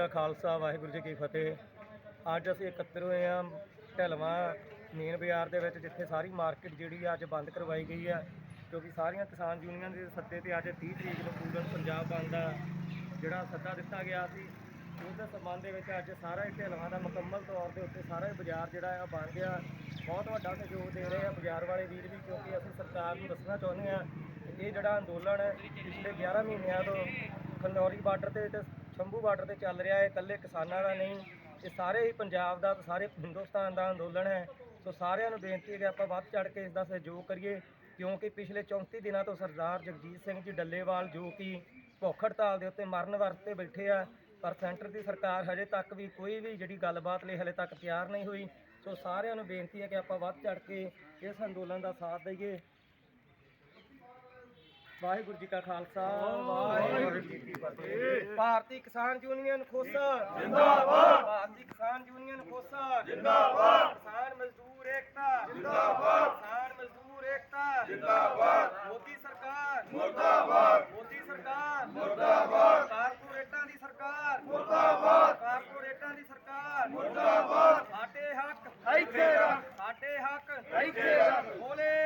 ਕਾ ਖਾਲਸਾ, ਵਾਹਿਗੁਰੂ ਜੀ ਕੀ ਫਤਿਹ। ਅੱਜ ਅਸੀਂ ਇਕੱਤਰ ਹੋਏ ਹਾਂ ਢਲਵਾਂ ਮੇਨ ਬਾਜ਼ਾਰ ਦੇ ਵਿੱਚ, ਜਿੱਥੇ ਸਾਰੀ ਮਾਰਕੀਟ ਜਿਹੜੀ ਆ ਅੱਜ ਬੰਦ ਕਰਵਾਈ ਗਈ ਆ, ਕਿਉਂਕਿ ਸਾਰੀਆਂ ਕਿਸਾਨ ਯੂਨੀਅਨ ਦੇ ਸੱਦੇ ਤੇ ਅੱਜ 30 ਤਰੀਕ ਨੂੰ ਪੂਰਨ ਪੰਜਾਬ ਬੰਦ ਦਾ ਜਿਹੜਾ ਸੱਦਾ ਦਿੱਤਾ ਗਿਆ ਸੀ, ਉਸ ਦੇ ਸੰਬੰਧ ਦੇ ਵਿੱਚ ਅੱਜ ਸਾਰਾ ਹੀ ਢਲਵਾਂ ਦਾ ਮੁਕੰਮਲ ਤੌਰ ਦੇ ਉੱਤੇ ਸਾਰਾ ਹੀ ਬਾਜ਼ਾਰ ਜਿਹੜਾ ਆ ਬਣ ਗਿਆ। ਬਹੁਤ ਵੱਡਾ ਸਹਿਯੋਗ ਦੇ ਰਹੇ ਆ ਬਾਜ਼ਾਰ ਵਾਲੇ ਵੀਰ ਵੀ, ਕਿਉਂਕਿ ਅਸੀਂ ਸਰਕਾਰ ਨੂੰ ਦੱਸਣਾ ਚਾਹੁੰਦੇ ਆ ਇਹ ਜਿਹੜਾ ਅੰਦੋਲਨ ਹੈ, ਪਿਛਲੇ 11 ਮਹੀਨਿਆਂ ਤੋਂ ਖੰਡੌਰੀ ਬਾਰਡਰ ਤੇ ਤੇ ਸ਼ੰਭੂ ਬਾਰਡਰ ਤੇ ਚੱਲ ਰਿਹਾ ਹੈ, ਇਕੱਲੇ ਕਿਸਾਨਾਂ ਦਾ ਨਹੀਂ, ਇਹ ਸਾਰੇ ਹੀ ਪੰਜਾਬ ਦਾ ਤੇ ਸਾਰੇ ਹਿੰਦੁਸਤਾਨ ਦਾ ਅੰਦੋਲਨ ਹੈ। ਸੋ ਸਾਰਿਆਂ ਨੂੰ ਬੇਨਤੀ ਹੈ ਕਿ ਆਪਾਂ ਵੱਧ ਚੜ ਕੇ ਇਸ ਦਾ ਸਹਿਯੋਗ ਕਰੀਏ, ਕਿਉਂਕਿ ਪਿਛਲੇ 34 ਦਿਨਾਂ ਤੋਂ ਸਰਦਾਰ ਜਗਜੀਤ ਸਿੰਘ ਜੀ ਡੱਲੇਵਾਲ ਜੋ ਕਿ ਭੁੱਖ ਹੜਤਾਲ ਦੇ ਉੱਤੇ ਮਰਨ ਵਰਤ ਤੇ ਬੈਠੇ ਆ, ਪਰ ਸੈਂਟਰ ਦੀ ਸਰਕਾਰ ਹਜੇ ਤੱਕ ਵੀ ਕੋਈ ਵੀ ਜਿਹੜੀ ਗੱਲਬਾਤ ਲਈ ਹਲੇ ਤੱਕ ਤਿਆਰ ਨਹੀਂ ਹੋਈ। ਸੋ ਸਾਰਿਆਂ ਨੂੰ ਬੇਨਤੀ ਹੈ ਕਿ ਆਪਾਂ ਵੱਧ ਚੜ ਕੇ ਇਸ ਅੰਦੋਲਨ ਦਾ ਸਾਥ ਦਈਏ। ਵਾਹਿਗੁਰੂ ਜੀ ਕਾ ਖਾਲਸਾ, ਵਾਹਿਗੁਰੂ ਜੀ ਭਾਰਤੀ ਕਿਸਾਨ ਯੂਨੀਅਨ ਖੁਸ਼। ਜਿੰਦਾਬਾਦ। ਭਾਰਤੀ ਕਿਸਾਨ ਯੂਨੀਅਨ ਖੁਸ਼। ਜਿੰਦਾਬਾਦ। ਕਿਸਾਨ ਮਜ਼ਦੂਰ ਏਕਤਾ। ਜਿੰਦਾਬਾਦ। ਕਿਸਾਨ ਮਜ਼ਦੂਰ ਏਕਤਾ। ਜਿੰਦਾਬਾਦ। ਮੋਦੀ ਸਰਕਾਰ। ਮੁਰਦਾਬਾਦ। ਮੋਦੀ ਸਰਕਾਰ। ਮੁਰਦਾਬਾਦ। ਕਾਰਪੋਰੇਟਾਂ ਦੀ ਸਰਕਾਰ। ਮੁਰਦਾਬਾਦ। ਕਾਰਪੋਰੇਟਾਂ ਦੀ ਸਰਕਾਰ। ਮੁਰਦਾਬਾਦ। ਸਾਡੇ ਹੱਕ। ਇੱਥੇ ਰੱਖ। ਸਾਡੇ ਹੱਕ। ਇੱਥੇ ਰੱਖ। ਬੋਲੇ